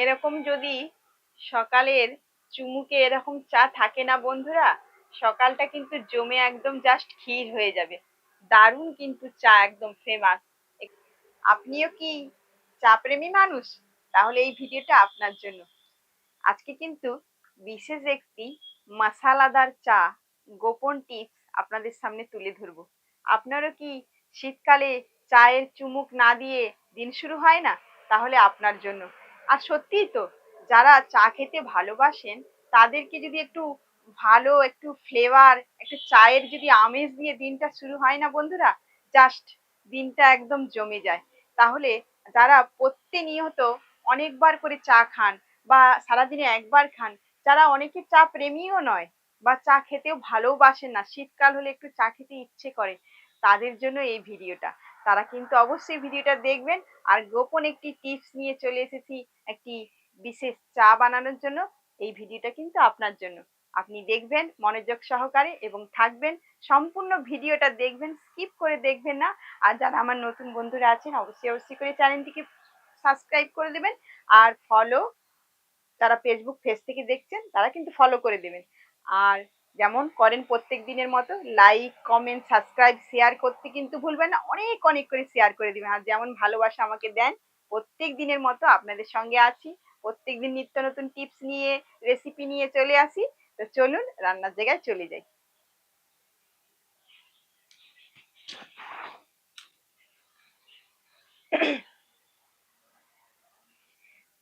এরকম যদি সকালের চুমুকে এরকম চা থাকে না বন্ধুরা, সকালটা কিন্তু জমে একদম জাস্ট ক্ষীর হয়ে যাবে। দারুণ কিন্তু চা একদম ফেমাস আপনিও কি চা প্রেমী মানুষ? তাহলে এই ভিডিওটা আপনার জন্য। আজকে কিন্তু বিশেষ একটি মশালাদার চা, গোপন টিপস আপনাদের সামনে তুলে ধরবো। আপনারও কি শীতকালে চায়ের চুমুক না দিয়ে দিন শুরু হয় না? তাহলে আপনার জন্য। আর সত্যিই তো, যারা চা খেতে ভালোবাসেন, তাদেরকে যদি একটু ভালো, একটু ফ্লেভার একটু চায়ের যদি আমেজ দিয়ে দিনটা শুরু হয় না বন্ধুরা জাস্ট দিনটা একদম জমে যায়। তাহলে যারা প্রতিনিয়ত অনেকবার করে চা খান বা সারাদিনে একবার খান, যারা অনেকে চা প্রেমীও নয় বা চা খেতেও ভালোবাসেন না, শীতকাল হলে একটু চা খেতে ইচ্ছে করে তাদের জন্য এই ভিডিওটা। তারা কিন্তু অবশ্যই ভিডিওটা দেখবেন। আর গোপন একটি টিপস নিয়ে চলে এসেছি একটি বিশেষ চা বানানোর জন্য। এই ভিডিওটা কিন্তু আপনার জন্য। আপনি দেখবেন, মনোযোগ সহকারে এবং থাকবেন। সম্পূর্ণ ভিডিওটা দেখবেন, স্কিপ করে দেখবেন না। আর যারা আমার নতুন বন্ধুরা আছেন, অবশ্যই অবশ্যই করে চ্যানেলটিকে সাবস্ক্রাইব করে দেবেন। আর ফলো যারা ফেসবুক পেজ থেকে দেখছেন, তারা কিন্তু ফলো করে দেবেন। আর যেমন করেন প্রত্যেক দিনের মতো লাইক কমেন্ট সাবস্ক্রাইব শেয়ার করতে কিন্তু ভুলবেন না। অনেক অনেক করে শেয়ার করে দিবেন। আর যেমন ভালোবাসা আমাকে দেন, প্রত্যেক দিনের মতো আপনাদের সঙ্গে আছি। প্রত্যেক দিন নিত্য নতুন টিপস নিয়ে রেসিপি নিয়ে চলে আসি। তো চলুন, রান্নার জায়গায় চলে যাই।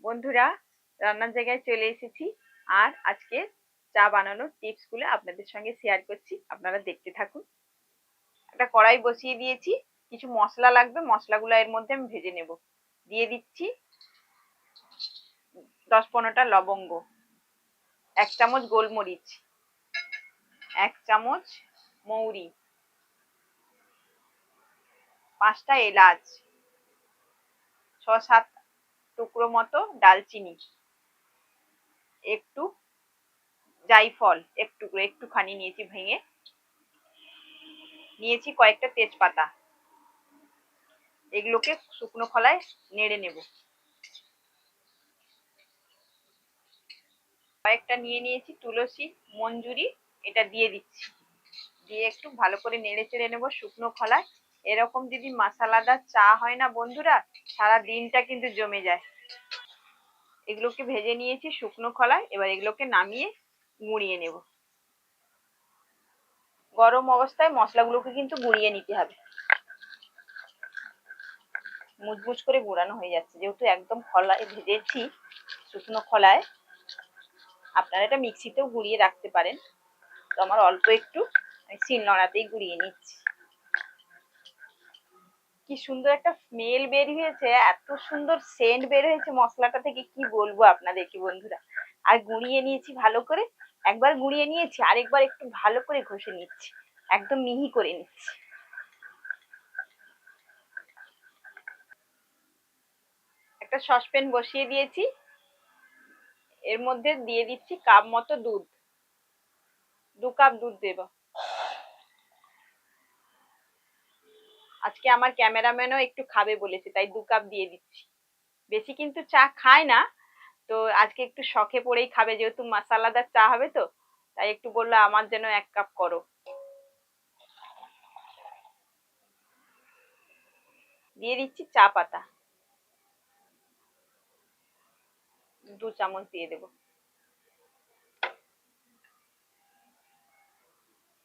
বন্ধুরা, রান্নার জায়গায় চলে এসেছি। আর আজকে চা বানানোর টিপসগুলো আপনাদের সঙ্গে শেয়ার করছি। আপনারা দেখতে থাকুন। একটা কড়াই বসিয়ে দিয়েছি। কিছু মশলা লাগবে, মশলাগুলো এর মধ্যে আমি ভেজে নেব। দিয়ে দিচ্ছি দশ পনেরোটা লবঙ্গ, এক চামচ গোলমরিচ, এক চামচ মৌরি, পাঁচটা এলাচ, ছ সাত টুকরো মতো ডালচিনি, একটু জাইফল একটু, একটুখানি নিয়েছি ভেঙে। নিয়েছি কয়েকটা তেজপাতা। এগুলোকে শুকনো খলায় নেড়ে নেব। কয়েকটা নিয়ে নিয়েছি তুলসী, মঞ্জুরি, এটা দিয়ে দিচ্ছি। দিয়ে একটু ভালো করে নেড়ে চেড়ে নেব শুকনো খলায়। এরকম যদি মশালাদার চা হয় না বন্ধুরা, সারা দিনটা কিন্তু জমে যায়। এগুলোকে ভেজে নিয়েছি শুকনো খলায়, এবার এগুলোকে নামিয়ে গুঁড়িয়ে নেব। গরম অবস্থায় মশলাগুলোকে কিন্তু গুঁড়িয়ে নিতে হবে। মুচমুচ করে গুঁড়ানো হয়ে যাচ্ছে। যেহেতু একদম খলায় ভেজেছি, শুকনো খলায়, আপনারা এটা মিক্সিতেও গুঁড়িয়ে রাখতে পারেন। তো আমার অল্প একটু শিল নড়াতেই গুঁড়িয়ে নিচ্ছি। কি সুন্দর একটা স্মেল বের হয়েছে, এত সুন্দর সেন্ট বের হয়েছে মশলাটা থেকে, কি বলব আপনাদেরকে বন্ধুরা। আর গুঁড়িয়ে নিয়েছি ভালো করে একবার গুঁড়িয়ে নিয়েছি, আরেকবার একটু ভালো করে ঘষে নিচ্ছি। একদম মিহি করে নিচ্ছি। একটা সসপ্যান বসিয়ে দিয়েছি। এর মধ্যে দিয়ে দিচ্ছি কাপ মতো দুধ। দু কাপ দুধ দেব। আজকে আমার ক্যামেরাম্যানও একটু খাবে বলেছে, তাই দু কাপ দিয়ে দিচ্ছি। বেশি কিন্তু চা খায় না তো আজকে একটু শখে পড়েই খাবে, যেহেতু মশালাদার চা হবে তো, তাই একটু বলল আমার জন্য এক কাপ করো। দিয়ে দিচ্ছি চা পাতা। দু চামচ দিয়ে দেব।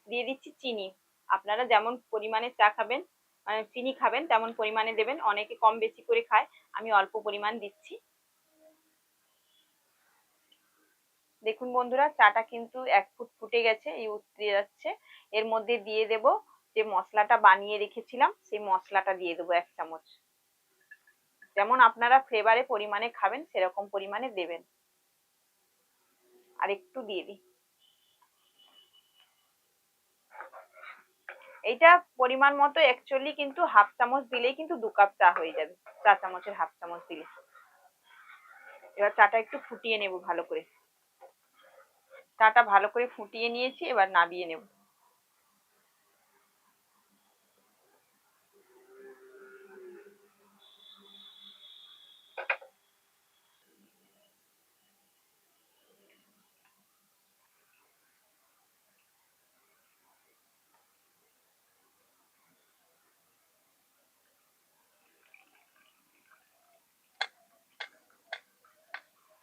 দিয়ে দিচ্ছি চিনি। আপনারা যেমন পরিমাণে চা খাবেন মানে চিনি খাবেন, তেমন পরিমাণে দেবেন। অনেকে কম বেশি করে খায়, আমি অল্প পরিমাণ দিচ্ছি। দেখুন বন্ধুরা, চাটা কিন্তু এক ফুট ফুটে গেছে, এই উতরে যাচ্ছে। এর মধ্যে দিয়ে দেব যে মশলাটা বানিয়ে রেখেছিলাম, সেই মশলাটা দিয়ে দেবো এক চামচ। যেমন আপনারা ফ্লেভারে পরিমাণে খাবেন, সেরকম পরিমাণে দেবেন। আর একটু দিয়ে দিই। এইটা পরিমাণ মতো অ্যাকচুয়ালি কিন্তু হাফ চামচ দিলেই কিন্তু দু কাপ চা হয়ে যাবে। চা চামচের হাফ চামচ দিলে। এবার চাটা একটু ফুটিয়ে নেব ভালো করে। ডাটা ভালো করে ফুটিয়ে নিয়েছি এবার নাবিয়ে নেব।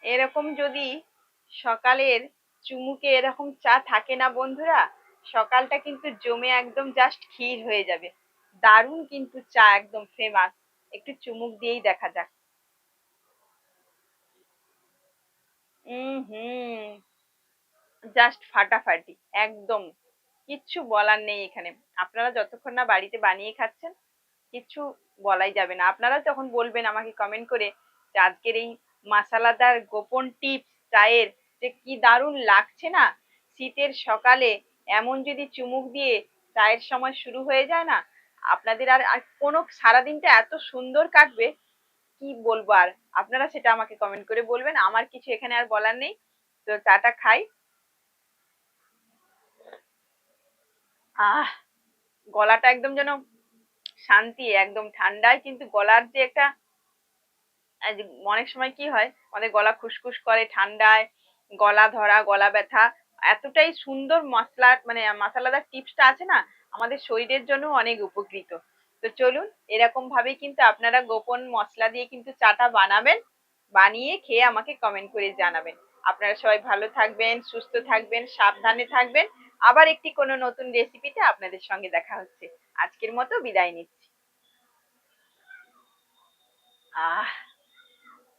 এরকম যদি সকালের চুমুকে এরকম চা থাকে না বন্ধুরা, সকালটা কিন্তু জমে একদম জাস্ট ক্ষীর হয়ে যাবে। দারুণ কিন্তু চা একদম ফেমাস একটু চুমুক দিয়েই দেখা যাক। হুম। জাস্ট ফাটাফাটি, একদম। কিচ্ছু বলার নেই এখানে। আপনারা যতক্ষণ না বাড়িতে বানিয়ে খাচ্ছেন, কিচ্ছু বলাই যাবে না। আপনারা তখন বলবেন আমাকে কমেন্ট করে আজকের এই মাসালাদার গোপন টিপস চায়ের যে কি দারুণ লাগছে না? শীতের সকালে এমন যদি চুমুক দিয়ে চায়ের সময় শুরু হয়ে যায় না? আপনাদের আর আর কোনো সারাদিনটা এত সুন্দর কাটবে? কি বলব আর? আপনারা সেটা আমাকে কমেন্ট করে বলবেন। আমার কিছু এখানে আর বলার নেই। তো চাটা খাই। আহ, গলাটা একদম যেন শান্তি, একদম ঠান্ডায়। কিন্তু গলার যে একটা অনেক সময় কি হয়? আমাদের গলা খুসখুস করে ঠান্ডায়। গলা ধরা, গলা ব্যথা, এতটাই সুন্দর মশলা মানে মশলাদার টিপসটা আছে না, আমাদের শরীরের জন্য অনেক উপকৃত। তো চলুন, এরকম ভাবেই কিন্তু আপনারা গোপন মশলা দিয়ে কিন্তু চাটা বানাবেন, বানিয়ে খেয়ে আমাকে কমেন্ট করে জানাবেন। আপনারা সবাই ভালো থাকবেন, সুস্থ থাকবেন, সাবধানে থাকবেন। আবার একটি কোনো নতুন রেসিপিতে আপনাদের সঙ্গে দেখা হচ্ছে। আজকের মতো বিদায় নিচ্ছি। আহ!